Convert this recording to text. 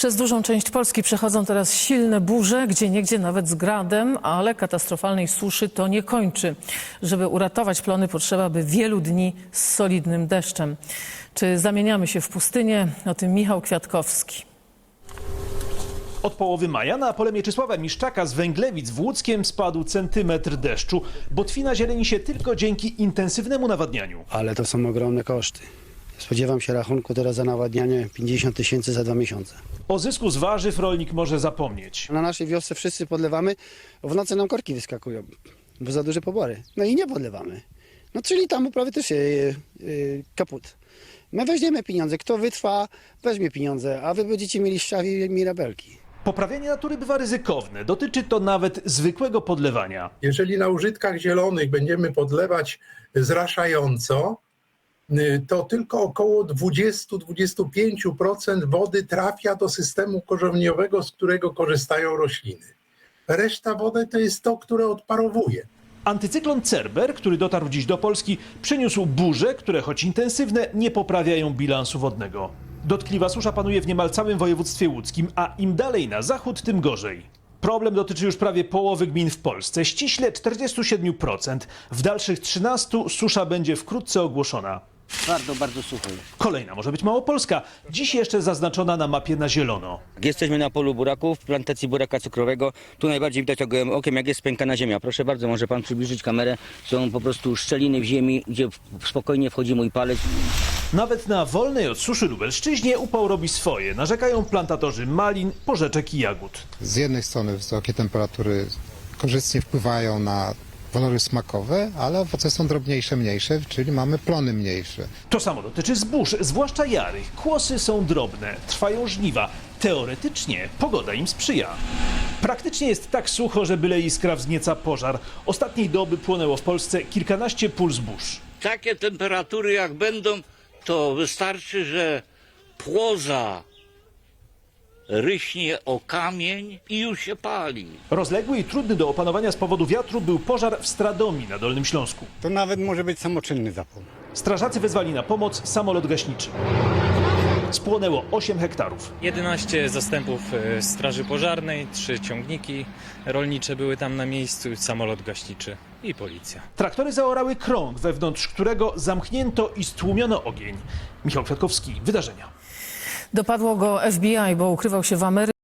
Przez dużą część Polski przechodzą teraz silne burze, gdzie niegdzie nawet z gradem, ale katastrofalnej suszy to nie kończy. Żeby uratować plony potrzeba by wielu dni z solidnym deszczem. Czy zamieniamy się w pustynię? O tym Michał Kwiatkowski. Od połowy maja na pole Mieczysława Miszczaka z Węglewic w Łódzkiem spadł centymetr deszczu. Botwina zieleni się tylko dzięki intensywnemu nawadnianiu. ale to są ogromne koszty. Spodziewam się rachunku teraz za nawadnianie 50 tysięcy za dwa miesiące. O zysku z warzyw rolnik może zapomnieć. Na naszej wiosce wszyscy podlewamy, w nocy nam korki wyskakują, bo za duże pobory. No i nie podlewamy. No czyli tam uprawy też yy, yy, kaput. My weźmiemy pieniądze, kto wytrwa, weźmie pieniądze, a wy będziecie mieli szczawi i mirabelki. Poprawianie natury bywa ryzykowne. Dotyczy to nawet zwykłego podlewania. Jeżeli na użytkach zielonych będziemy podlewać zraszająco, to tylko około 20-25% wody trafia do systemu korzeniowego, z którego korzystają rośliny. Reszta wody to jest to, które odparowuje. Antycyklon Cerber, który dotarł dziś do Polski, przyniósł burze, które choć intensywne, nie poprawiają bilansu wodnego. Dotkliwa susza panuje w niemal całym województwie łódzkim, a im dalej na zachód, tym gorzej. Problem dotyczy już prawie połowy gmin w Polsce, ściśle 47%. W dalszych 13 susza będzie wkrótce ogłoszona. Bardzo, bardzo jest. Kolejna może być Małopolska, dziś jeszcze zaznaczona na mapie na zielono. Jesteśmy na polu buraków, plantacji buraka cukrowego. Tu najbardziej widać gołym okiem, jak jest spękana ziemia. Proszę bardzo, może pan przybliżyć kamerę. Są po prostu szczeliny w ziemi, gdzie spokojnie wchodzi mój palec. Nawet na wolnej od suszy Lubelszczyźnie upał robi swoje, narzekają plantatorzy malin, porzeczek i jagód. z jednej strony wysokie temperatury korzystnie wpływają na walory smakowe, ale owoce są drobniejsze, mniejsze, czyli mamy plony mniejsze. To samo dotyczy zbóż, zwłaszcza jarych. Kłosy są drobne, trwają żniwa. Teoretycznie pogoda im sprzyja. Praktycznie jest tak sucho, że byle iskra wznieca pożar. Ostatniej doby płonęło w Polsce kilkanaście pól zbóż. takie temperatury jak będą, to wystarczy, że płoza ryśnie o kamień i już się pali. Rozległy i trudny do opanowania z powodu wiatru był pożar w Stradomii na Dolnym Śląsku. To nawet może być samoczynny zapłon. Strażacy wezwali na pomoc samolot gaśniczy. Spłonęło 8 hektarów. 11 zastępów e, Straży Pożarnej, 3 ciągniki rolnicze były tam na miejscu, samolot gaśniczy i policja. Traktory zaorały krąg, wewnątrz którego zamknięto i stłumiono ogień. Michał Kwiatkowski, wydarzenia. Dopadło go FBI, bo ukrywał się w Ameryce.